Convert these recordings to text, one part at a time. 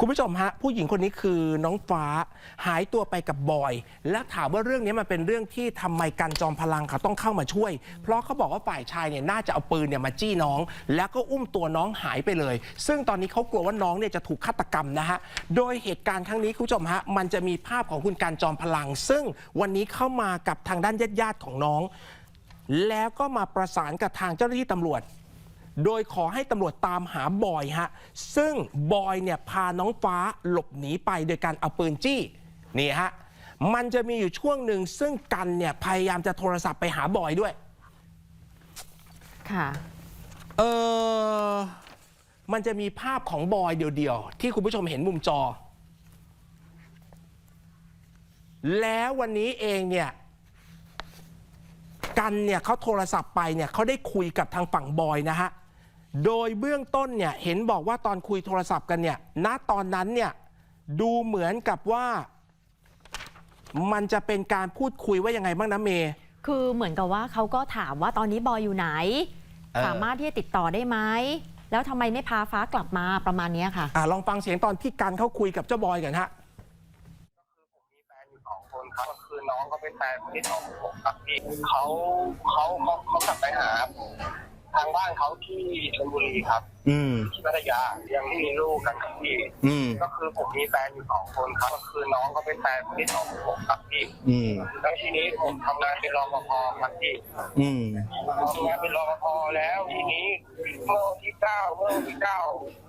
คุณผู้ชมฮะ ผู้หญิงคนนี้คือน้องฟ้าหายตัวไปกับบอย และถามว่าเรื่องนี้มันเป็นเรื่องที่ทำไมกันจอมพลังเขาต้องเข้ามาช่วย เพราะเขาบอกว่าฝ่ายชายเนี่ยน่าจะเอาปืนเนี่ยมาจี้น้อง แล้วก็อุ้มตัวน้องหายไปเลย ซึ่งตอนนี้เขากลัวว่าน้องเนี่ยจะถูกฆาตกรรมนะฮะโดยเหตุการณ์ครั้งนี้คุณผู้ชมฮะมันจะมีภาพของคุณการจอมพลัง ซึ่งวันนี้เข้ามากับทางด้านญาติๆของน้อง แล้วก็มาประสานกับทางเจ้าหน้าที่ตำรวจ โดยขอให้ตำรวจตามหาบอยฮะ ซึ่งบอยเนี่ยพาน้องฟ้าหลบหนีไปโดยการเอาปืนจี้ นี่ฮะ มันจะมีอยู่ช่วงหนึ่งซึ่งกันเนี่ยพยายามจะโทรศัพท์ไปหาบอยด้วย ค่ะ เออมันจะมีภาพของบอยเดียวๆ ที่คุณผู้ชมเห็นมุมจอ แล้ววันนี้เองเนี่ยกันเนี่ยเขาโทรศัพท์ไปเนี่ยเขาได้คุยกับทางฝั่งบอยนะฮะ โดยเบื้องต้นเนี่ยเห็นบอกว่าตอนคุยโทรศัพท์กันเนี่ยณตอนนั้นเนี่ยดูเหมือนกับว่า มันจะเป็นการพูดคุยว่ายังไงบ้างนะเมย์ คือเหมือนกับว่าเขาก็ถามว่าตอนนี้บอยอยู่ไหน เออ สามารถที่จะติดต่อได้ไหม แล้วทำไมไม่พาฟ้ากลับมาประมาณเนี้ยค่ะ อะลองฟังเสียงตอนที่กันเขาคุยกับเจ้าบอยกันฮะ มีแฟนอยู่สองคนครับก็คือน้องเขาเป็นแฟนคนที่สองของผมครับพี่เขาเขาเขาเขากลับไปหา ทางบ้านเขาที่ชลบุรีครับอืม ที่พัทยายังไม่มีลูกกันครับพี่ อืม ก็คือผมมีแฟนอยู่สองคนครับก็คือน้องเขาเป็นแฟนคนที่สองของผมครับพี่อืม แล้วทีนี้ผมทำงานเป็นรปภครับพี่อืม ทำงานเป็นรปภแล้วทีนี้เมื่อวันที่เก้าเมื่อวันที่เก้า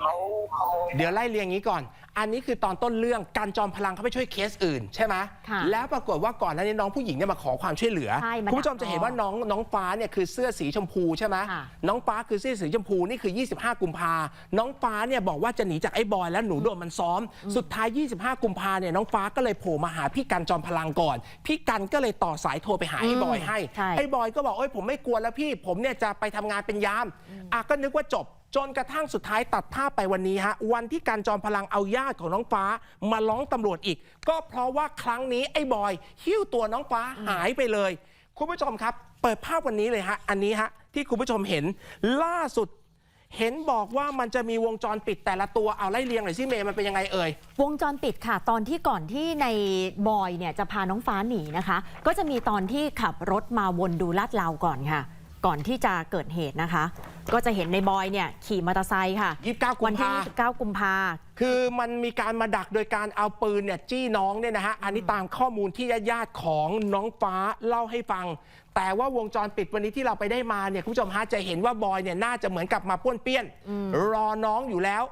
เขาเขา เดี๋ยวไล่เรียงอย่างนี้ก่อน อันนี้คือตอนต้นเรื่องการจอมพลังเขาไปช่วยเคสอื่นใช่ไหมค่ะแล้วปรากฏว่าก่อนหน้านี้น้องผู้หญิงเนี่ยมาขอความช่วยเหลือ ใช่มาคุณผู้ชมดักรอจะเห็นว่าน้องน้องฟ้าเนี่ยคือเสื้อสีชมพูใช่ไหมค่ะ น้องฟ้าคือเสื้อสีชมพูนี่คือ 25 กุมภาน้องฟ้าเนี่ยบอกว่าจะหนีจากไอ้บอยแล้วหนูโดนมันซ้อม สุดท้าย 25 กุมภาเนี่ยน้องฟ้าก็เลยโผล่มาหาพี่กันจอมพลังก่อน พี่กันก็เลยต่อสายโทรไปหาไอ้บอยให้ ใช่ ไอ้บอยก็บอกเอ้ยผมไม่กลัวแล้วพี่ ผมเนี่ยจะไปทำงานเป็นยามอะก็นึกว่าจบจนกระทั่งสุดท้ายตัดท่าพไปวันนี้ฮะวันที่การจอมพลังเอาญาติของน้องฟ้ามาร้องตำรวจอีก ก็เพราะว่าครั้งนี้ไอ้บอย หิ้วตัวน้องฟ้าหายไปเลย คุณผู้ชมครับ เปิดภาพวันนี้เลยฮะอันนี้ฮะที่คุณผู้ชมเห็นล่าสุดเห็นบอกว่ามันจะมีวงจรปิดแต่ละตัวเอาไล่เรียงหน่อยสิเมย์มันเป็นยังไงเอ่ย วงจรปิดค่ะ ตอนที่ก่อนที่ในบอยเนี่ยจะพาน้องฟ้าหนีนะคะ ก็จะมีตอนที่ขับรถมาวนดูลาดเลาก่อนค่ะ ก่อนที่จะเกิดเหตุนะคะ ก็จะเห็นในบอยเนี่ยขี่มอเตอร์ไซค์ค่ะ 29กุวันมที่ภา29 กุมภา คือมันมีการมาดักโดยการเอาปืนเนี่ยจี้น้องเนี่ยนะฮะ อันนี้ตามข้อมูลที่ญาติๆของน้องฟ้าเล่าให้ฟัง แต่ว่าวงจรปิดวันนี้ที่เราไปได้มาเนี่ยคุณผู้ชมฮะจะเห็นว่าบอยเนี่ยน่าจะเหมือนกับมาป้วนเปี้ยน รอน้องอยู่แล้ว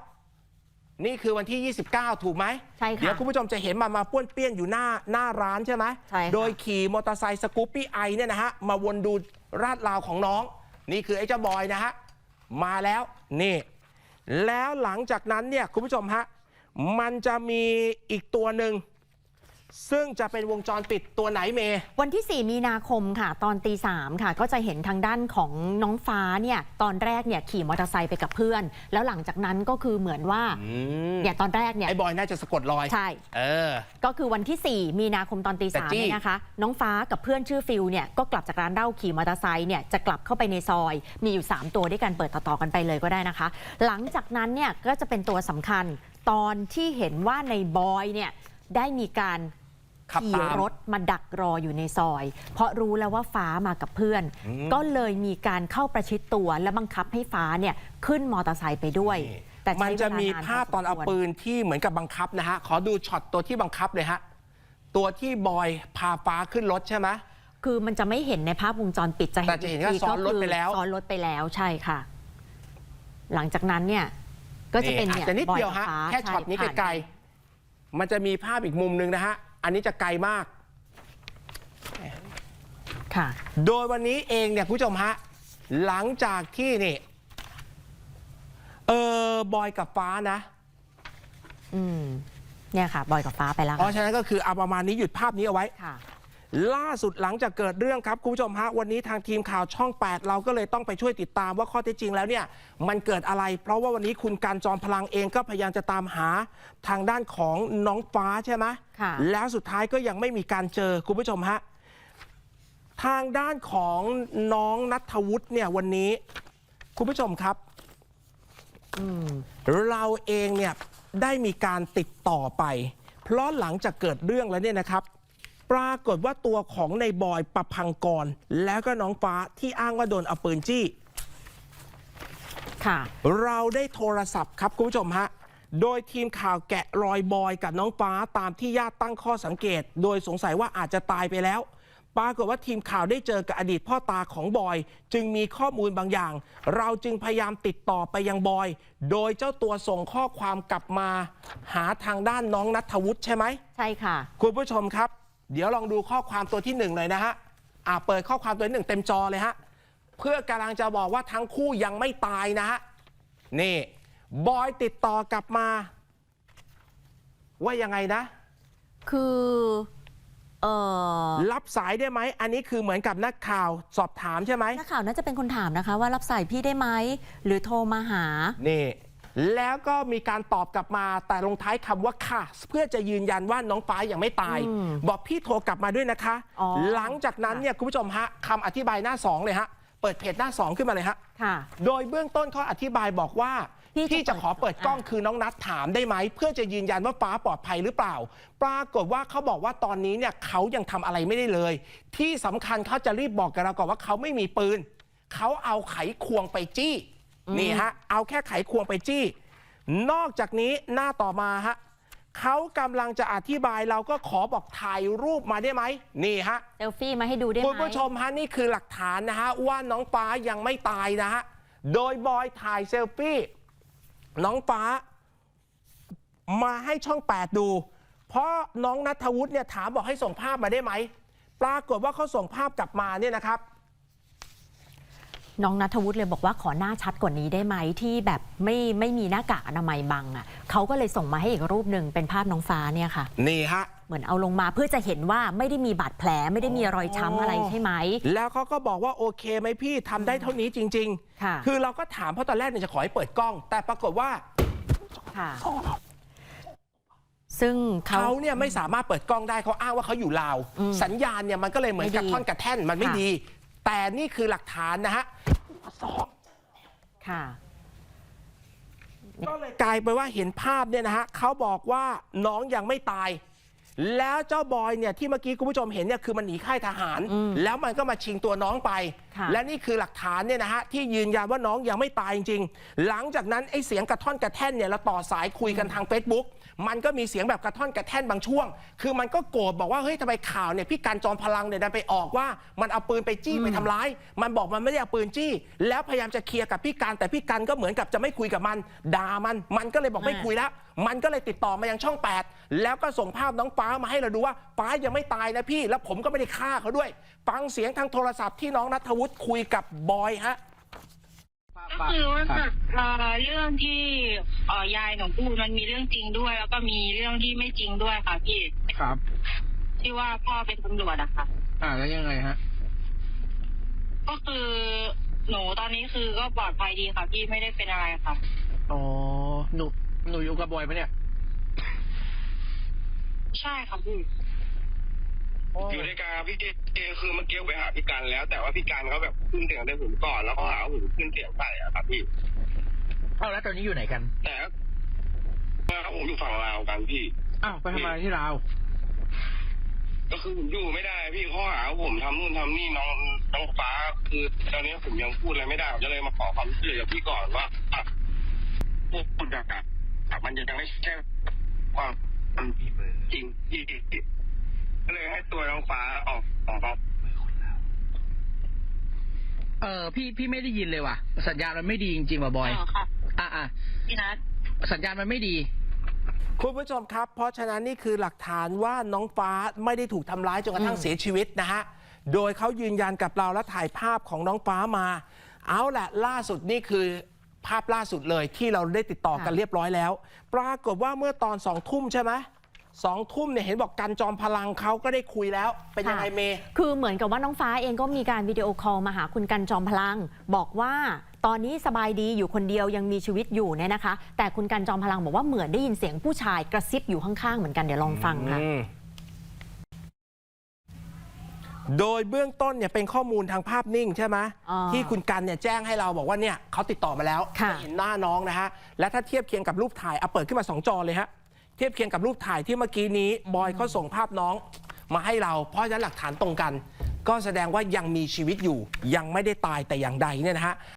นี่คือวันที่ 29 ถูกไหมใช่ค่ะเดี๋ยวคุณผู้ชมจะเห็นมามาป้วนเปี้ยนอยู่หน้าหน้าร้านใช่ไหมใช่ค่ะ โดยขี่มอเตอร์ไซค์สกูปปี้ไอเนี่ยนะฮะ มาวนดูราดราวของน้อง นี่คือไอ้เจ้าบอยนะฮะ มาแล้วนี่ แล้วหลังจากนั้นเนี่ยคุณผู้ชมฮะ มันจะมีอีกตัวหนึ่ง ซึ่งจะเป็นวงจรปิดตัวไหนเมย์วันที่ 4 มีนาคมค่ะ ตอนตีสามค่ะ ก็จะเห็นทางด้านของน้องฟ้าเนี่ยตอนแรกเนี่ยขี่มอเตอร์ไซค์ไปกับเพื่อน แล้วหลังจากนั้นก็คือเหมือนว่าเนี่ยตอนแรกเนี่ยไอ้บอยน่าจะสะกดรอยใช่เออก็คือวันที่ 4 มีนาคมตอนตีแต่สามจี้เนี่ยนะคะ น้องฟ้ากับเพื่อนชื่อฟิลเนี่ยก็กลับจากร้านเหล้าขี่มอเตอร์ไซค์เนี่ยจะกลับเข้าไปในซอย มีอยู่ 3 ตัวด้วยกันเปิดต่อๆกันไปเลยก็ได้นะคะ หลังจากนั้นเนี่ยก็จะเป็นตัวสำคัญตอนที่เห็นว่าในบอยเนี่ยได้มีการ ขับขี่ตามรถมาดักรออยู่ในซอย เพราะรู้แล้วว่าฟ้ามากับเพื่อน อืม ก็เลยมีการเข้าประชิดตัวและบังคับให้ฟ้าเนี่ยขึ้นมอเตอร์ไซค์ไปด้วย แต่มันใช้เวจะลานมีนภาพตอนเอาพสมควรปืนที่เหมือนกับบังคับนะฮะ ขอดูช็อตตัวที่บังคับเลยฮะ ตัวที่บอยพาฟ้าขึ้นรถใช่ไหม คือมันจะไม่เห็นในภาพวงจรปิดจะเห็นแต่จะเห็นว่าอีกทีซ้อนรถก็คืไปแล้ว ซ้อนรถไปแล้วใช่ค่ะ หลังจากนั้นเนี่ยก็จะเป็นอาจเนี่ยจะนิดเดียวฮะ บอกับฟ้าแค่ช็อตนี้ใผ่าไกลๆมันจะมีภาพอีกมุมหนึ่งนะฮะ อันนี้จะไกลมาก ค่ะ โดยวันนี้เองเนี่ยคุณผู้ชมฮะ หลังจากที่นี่เออบอยกับฟ้านะ อืม เนี่ยค่ะ บอยกับฟ้าไปแล้วเพราะค่ะฉะนั้นก็คือเอาประมาณนี้หยุดภาพนี้เอาไว้ ค่ะ ล่าสุดหลังจากเกิดเรื่องครับ คุณผู้ชมฮะ วันนี้ทางทีมข่าวช่อง 8 เราก็เลยต้องไปช่วยติดตามว่าข้อเท็จจริงแล้วเนี่ย มันเกิดอะไร เพราะว่าวันนี้คุณการจอมพลังเองก็พยายามจะตามหาทางด้านของน้องฟ้าใช่ไหมค่ะแล้วสุดท้ายก็ยังไม่มีการเจอคุณผู้ชมฮะ ทางด้านของน้องนัทวุฒิเนี่ยวันนี้ คุณผู้ชมครับอืมเราเองเนี่ยได้มีการติดต่อไป เพราะหลังจากเกิดเรื่องแล้วเนี่ยนะครับ ปรากฏว่าตัวของในบอยประพังกร แล้วก็น้องฟ้าที่อ้างว่าโดนเอาปืนจี้ ค่ะ เราได้โทรศัพท์ครับคุณผู้ชมฮะ โดยทีมข่าวแกะรอยบอยกับน้องฟ้าตามที่ญาติตั้งข้อสังเกต โดยสงสัยว่าอาจจะตายไปแล้ว ปรากฏว่าทีมข่าวได้เจอกับอดีตพ่อตาของบอย จึงมีข้อมูลบางอย่าง เราจึงพยายามติดต่อไปยังบอย โดยเจ้าตัวส่งข้อความกลับมา หาทางด้านน้องนัทวุฒิใช่ไหม ใช่ค่ะ คุณผู้ชมครับ เดี๋ยวลองดูข้อความตัวที่หนึ่งเลยนะฮะอ่าเปิดข้อความตัวที่หนึ่งเต็มจอเลยฮะ เพื่อกำลังจะบอกว่าทั้งคู่ยังไม่ตายนะฮะ นี่ บอยติดต่อกลับมา ว่ายังไงนะ คือเออรับสายได้ไหม อันนี้คือเหมือนกับนักข่าวสอบถามใช่ไหมนักข่าวน่าจะเป็นคนถามนะคะ ว่ารับสายพี่ได้ไหมหรือโทรมาหา นี่ แล้วก็มีการตอบกลับมาแต่ลงท้ายคำว่าค่ะ เพื่อจะยืนยันว่าน้องฟ้ายังไม่ตายอืมบอกพี่โทรกลับมาด้วยนะคะ อ๋อ หลังจากนั้นเนี่ยคุณผู้ชมฮะคำอธิบายหน้าสองเลยฮะเปิดเพจหน้าสองขึ้นมาเลยฮะ ค่ะ โดยเบื้องต้นเขาอธิบายบอกว่าพี่พี่จะจะขอเปิดกล้องอะคือน้องนัดถามได้ไหม เพื่อจะยืนยันว่าฟ้าปลอดภัยหรือเปล่า ปรากฏว่าเขาบอกว่าตอนนี้เนี่ยเขายังทำอะไรไม่ได้เลย ที่สำคัญเขาจะรีบบอกกับเราก่อนว่าเขาไม่มีปืนเขาเอาไขควงไปจี้ นี่ฮะ เอาแค่ไขควงไปจี้ นอกจากนี้หน้าต่อมาฮะเขากำลังจะอธิบายเราก็ขอบอกถ่ายรูปมาได้ไหม นี่ฮะเซลฟี่มาให้ดูได้ไหมคุณผู้ชมฮะนี่คือหลักฐานนะฮะ ว่าน้องฟ้ายังไม่ตายนะฮะ โดยบอยถ่ายเซลฟี่ น้องฟ้า มาให้ช่อง 8 ดู เพราะน้องนัทวุฒิเนี่ยถามบอกให้ส่งภาพมาได้ไหม ปรากฏว่าเขาส่งภาพกลับมาเนี่ยนะครับ น้องนัทวุฒิเลยบอกว่าขอหน้าชัดกว่านี้ได้ไหมที่แบบไม่ไม่มีหน้ากากอนามัยบังอะเขาก็เลยส่งมาให้อีกรูปหนึ่งเป็นภาพน้องฟ้าเนี่ยค่ะ นี่ฮะ เหมือนเอาลงมาเพื่อจะเห็นว่าไม่ได้มีบาดแผลไม่ได้มีรอยช้ำอะไรใช่ไหม แล้วเขาก็บอกว่าโอเคไหมพี่ทำได้เท่านี้จริง ค่ะคือเราก็ถามเพราะตอนแรกเนี่ยจะขอให้เปิดกล้อง แต่ปรากฏว่าค่ะ ซึ่งเขา เขาเนี่ยไม่สามารถเปิดกล้องได้เขาอ้างว่าเขาอยู่ลาว อืมสัญญาณเนี่ยมันก็เลยเหมือนกระไม่ดีท่อนกระแท่นมันไม่ค่ะดี แต่นี่คือหลักฐานนะฮะค่ะ ก็เลยกลายไปนว่าเห็นภาพเนี่ยนะฮะเขาบอกว่าน้องยังไม่ตาย แล้วเจ้าบอยเนี่ยที่เมื่อกี้คุณผู้ชมเห็นเนี่ยคือมันหนีค่ายทหารอืมแล้วมันก็มาชิงตัวน้องไปค่ะและนี่คือหลักฐานเนี่ยนะฮะที่ยืนยันว่าน้องยังไม่ตายจริงๆ หลังจากนั้นไอ้เสียงกระท่อนกระแท่นเนี่ยเราต่อสายคุยกันทาง Facebook มันก็มีเสียงแบบกระท่อนกระแท่นบางช่วง คือมันก็โกรธบอกว่าเฮ้ยทำไมข่าวเนี่ยพี่การจอมพลังเนี่ยดันไปออกว่ามันเอาปืนไปจี้ไปทำร้าย มันบอกมันไม่ได้เอาปืนจี้ แล้วพยายามจะเคลียร์กับพี่การแต่พี่การก็เหมือนกับจะไม่คุยกับมันด่ามัน มันก็เลยบอกไม่คุยแล้ว มันก็เลยติดต่อมายังช่อง 8 แล้วก็ส่งภาพน้องฟ้ามาให้เราดูว่าฟ้ายังไม่ตายนะพี่ แล้วผมก็ไม่ได้ฆ่าเขาด้วย ฟังเสียงทางโทรศัพท์ที่น้องนัทวุฒิคุยกับบอยฮะก็คือว่าแบบเอ่อเรื่องที่เอ่อยายหนูพูดมันมีเรื่องจริงด้วย แล้วก็มีเรื่องที่ไม่จริงด้วยค่ะพี่ครับ ที่ว่าพ่อเป็นตำรวจอะค่ะ อ่าแล้วยังไงฮะ ก็คือหนูตอนนี้คือก็ปลอดภัยดีค่ะพี่ไม่ได้เป็นอะไรค่ะ อ๋อ หนู หนูอยู่กับบอยปะเนี่ย ใช่ค่ะพี่อยู่ในการพี่เจคือเมื่อกี้ไปหาพี่การแล้ว แต่ว่าพี่การเขาแบบขึ้นเสียงใส่ผมก่อนแล้วก็หาว่าผมขึ้นเสียงใส่อะครับพี่เอาแล้วตอนนี้อยู่ไหนกันแต่ว่าผมอยู่ฝั่งลาวกันพี่อ้าวไปทำอะไรที่ลาวก็คือผมอยู่ไม่ได้ พี่ข้อหาว่าผมทำนู่นทำนี่น้องน้องฟ้า คือตอนนี้ผมยังพูดอะไรไม่ได้ผมจะเลยมาขอความช่วยเหลือจากพี่ก่อนว่าอะพวกคุณอะอะ มันยังไม่ใช่ความจริงที่ก็เลยให้ตัวน้องฟ้าออกออกมาเออพี่พี่ไม่ได้ยินเลยว่ะ สัญญาณมันไม่ดีจริงๆว่ะบอยอ๋อค่ะอะอะพี่นัทสัญญาณมันไม่ดี คุณผู้ชมครับ เพราะฉะนั้นนี่คือหลักฐานว่าน้องฟ้าไม่ได้ถูกทำร้ายจนกระทั่งเสียชีวิตนะฮะโดยเขายืนยันกับเราและถ่ายภาพของน้องฟ้ามา เอาแหละล่าสุดนี่คือ ภาพล่าสุดเลยที่เราได้ติดต่อกันค่ะเรียบร้อยแล้ว ปรากฏว่าเมื่อตอนสองทุ่มใช่ไหมสองทุ่มเนี่ยเห็นบอกกันจอมพลังเขาก็ได้คุยแล้ว เป็นยังไงค่ะเมย์คือเหมือนกับว่าน้องฟ้าเองก็มีการวิดีโอคอลมาหาคุณกันจอมพลัง บอกว่าตอนนี้สบายดีอยู่คนเดียวยังมีชีวิตอยู่เนี่ยนะคะ แต่คุณกันจอมพลังบอกว่าเหมือนได้ยินเสียงผู้ชายกระซิบอยู่ข้างๆเหมือนกันเดี๋ยวลองฟังค่ะอืม โดยเบื้องต้นเนี่ยเป็นข้อมูลทางภาพนิ่งใช่ไหมอ่าที่คุณกันเนี่ยแจ้งให้เราบอกว่าเนี่ยเขาติดต่อมาแล้วค่ะ เห็นหน้าน้องนะฮะและถ้าเทียบเคียงกับรูปถ่ายเอาเปิดขึ้นมาสองจอเลยฮะเทียบเคียงกับรูปถ่ายที่เมื่อกี้นี้บอยเขาส่งภาพน้องมาให้เรา เพราะฉะนั้นหลักฐานตรงกัน ก็แสดงว่ายังมีชีวิตอยู่ ยังไม่ได้ตายแต่อย่างใดเนี่ยนะฮะ